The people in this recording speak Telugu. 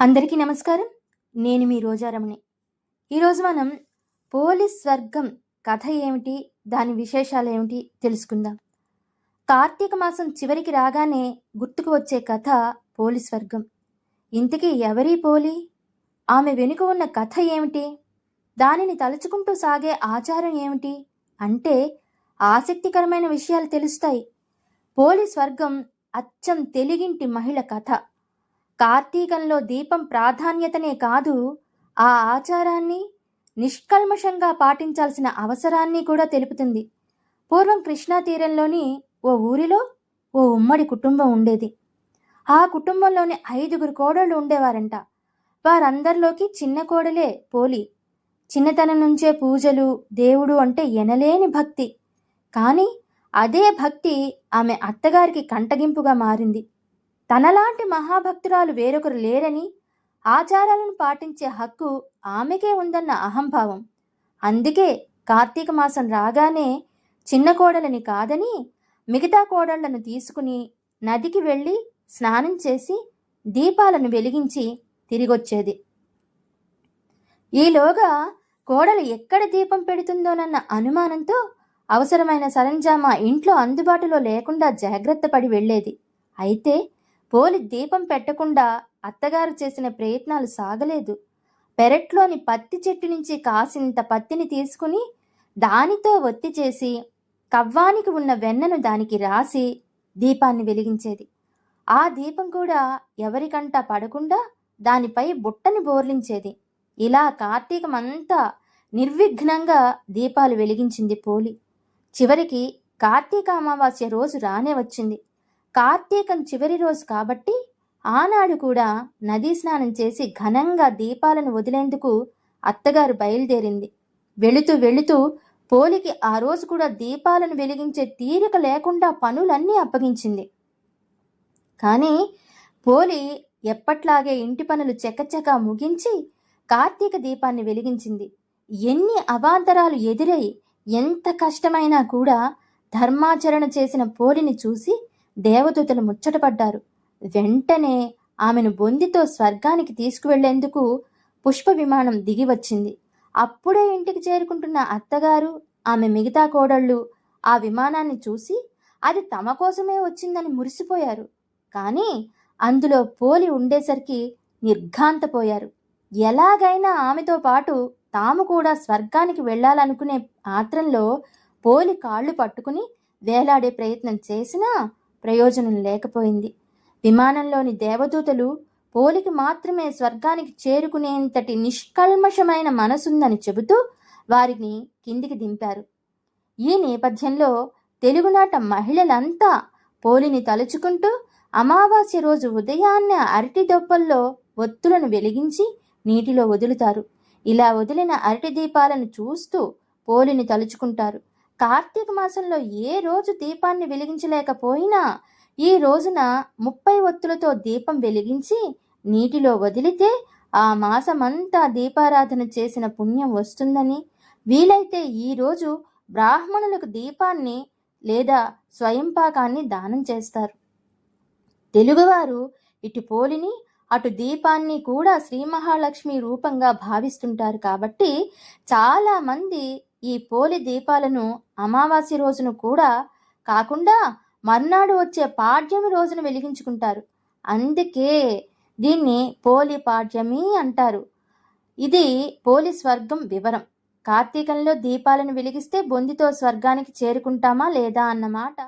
అందరికీ నమస్కారం. నేను మీ రోజారమణి ఈరోజు మనం పోలీస్ స్వర్గం కథ ఏమిటి దాని విశేషాలు ఏమిటి తెలుసుకుందాం. కార్తీక మాసం చివరికి రాగానే గుర్తుకు వచ్చే కథ పోలీస్ స్వర్గం. ఇంతకీ ఎవరి పోలి? ఆమె వెనుక ఉన్న కథ ఏమిటి? దానిని తలుచుకుంటూ సాగే ఆచారం ఏమిటి? అంటే ఆసక్తికరమైన విషయాలు తెలుస్తాయి. పోలీస్ స్వర్గం అచ్చం తెలుగింటి మహిళ కథ. కార్తీకంలో దీపం ప్రాధాన్యతనే కాదు ఆ ఆచారాన్ని నిష్కల్మషంగా పాటించాల్సిన అవసరాన్ని కూడా తెలుపుతుంది. పూర్వం కృష్ణా తీరంలోని ఓ ఊరిలో ఓ ఉమ్మడి కుటుంబం ఉండేది. ఆ కుటుంబంలోని ఐదుగురు కోడళ్ళు ఉండేవారంట. వారందరిలోకి చిన్న కోడలే పోలి చిన్నతనం నుంచే పూజలు దేవుడు అంటే ఎనలేని భక్తి. కానీ అదే భక్తి ఆమె అత్తగారికి కంటగింపుగా మారింది. తనలాంటి మహాభక్తురాలు వేరొకరు లేరని ఆచారాలను పాటించే హక్కు ఆమెకే ఉందన్న అహంభావం. అందుకే కార్తీక మాసం రాగానే చిన్న కోడలని కాదని మిగతా కోడళ్ళను తీసుకుని నదికి వెళ్ళి స్నానం చేసి దీపాలను వెలిగించి తిరిగొచ్చేది. ఈలోగా కోడలు ఎక్కడ దీపం పెడుతుందోనన్న అనుమానంతో అవసరమైన సరంజామా ఇంట్లో అందుబాటులో లేకుండా జాగ్రత్త పడి వెళ్ళేది. అయితే పోలి దీపం పెట్టకుండా అత్తగారు చేసిన ప్రయత్నాలు సాగలేదు. పెరట్లోని పత్తి చెట్టు నుంచి కాసినంత పత్తిని తీసుకుని దానితో ఒత్తి చేసి కవ్వానికి ఉన్న వెన్నను దానికి రాసి దీపాన్ని వెలిగించేది. ఆ దీపం కూడా ఎవరికంటా పడకుండా దానిపై బుట్టని బోర్లించేది. ఇలా కార్తీకమంతా నిర్విఘ్నంగా దీపాలు వెలిగించింది పోలి. చివరికి కార్తీక అమావాస్య రోజు రానే వచ్చింది. కార్తీకం చివరి రోజు కాబట్టి ఆనాడు కూడా నదీ స్నానం చేసి ఘనంగా దీపాలను వదిలేందుకు అత్తగారు బయలుదేరింది. వెళుతూ వెళుతూ పోలికి ఆ రోజు కూడా దీపాలను వెలిగించే తీరిక లేకుండా పనులన్నీ అప్పగించింది. కానీ పోలి ఎప్పట్లాగే ఇంటి పనులు చకచకా ముగించి కార్తీక దీపాన్ని వెలిగించింది. ఎన్ని అవాంతరాలు ఎదురై ఎంత కష్టమైనా కూడా ధర్మాచరణ చేసిన పోలిని చూసి దేవదూతలు ముచ్చటపడ్డారు వెంటనే ఆమెను బొందితో స్వర్గానికి తీసుకువెళ్ళేందుకు పుష్ప విమానం దిగి వచ్చింది. అప్పుడే ఇంటికి చేరుకుంటున్న అత్తగారు ఆమె మిగతా కోడళ్ళు ఆ విమానాన్ని చూసి అది తమ కోసమే వచ్చిందని మురిసిపోయారు. కానీ అందులో పోలి ఉండేసరికి నిర్ఘాంతపోయారు. ఎలాగైనా ఆమెతో పాటు తాము కూడా స్వర్గానికి వెళ్ళాలనుకునే ఆత్రంలో పోలి కాళ్ళు పట్టుకుని వేలాడే ప్రయత్నం చేసినా ప్రయోజనం లేకపోయింది. విమానంలోని దేవదూతలు పోలికి మాత్రమే స్వర్గానికి చేరుకునేంతటి నిష్కల్మషమైన మనసుందని చెబుతూ వారిని కిందికి దింపారు. ఈ నేపథ్యంలో తెలుగునాట మహిళలంతా పోలిని తలుచుకుంటూ అమావాస్య రోజు ఉదయాన్నే అరటి దొప్పల్లో ఒత్తులను వెలిగించి నీటిలో వదులుతారు. ఇలా వదిలిన అరటి దీపాలను చూస్తూ పోలిని తలుచుకుంటారు. కార్తీక మాసంలో ఏ రోజు దీపాన్ని వెలిగించలేకపోయినా ఈ రోజున ముప్పై ఒత్తులతో దీపం వెలిగించి నీటిలో వదిలితే ఆ మాసమంతా దీపారాధన చేసిన పుణ్యం వస్తుందని. వీలైతే ఈరోజు బ్రాహ్మణులకు దీపాన్ని లేదా స్వయంపాకాన్ని దానం చేస్తారు. తెలుగువారు ఇటు పోలిని అటు దీపాన్ని కూడా శ్రీ మహాలక్ష్మి రూపంగా భావిస్తుంటారు కాబట్టి చాలామంది ఈ పోలి దీపాలను అమావాస్య రోజును కూడా కాకుండా మర్నాడు వచ్చే పాడ్యమి రోజున వెలిగించుకుంటారు. అందుకే దీన్ని పోలి పాడ్యమి అంటారు. ఇది పోలి స్వర్గం వివరం. కార్తీకంలో దీపాలను వెలిగిస్తే బొందితో స్వర్గానికి చేరుకుంటామా లేదా అన్నమాట.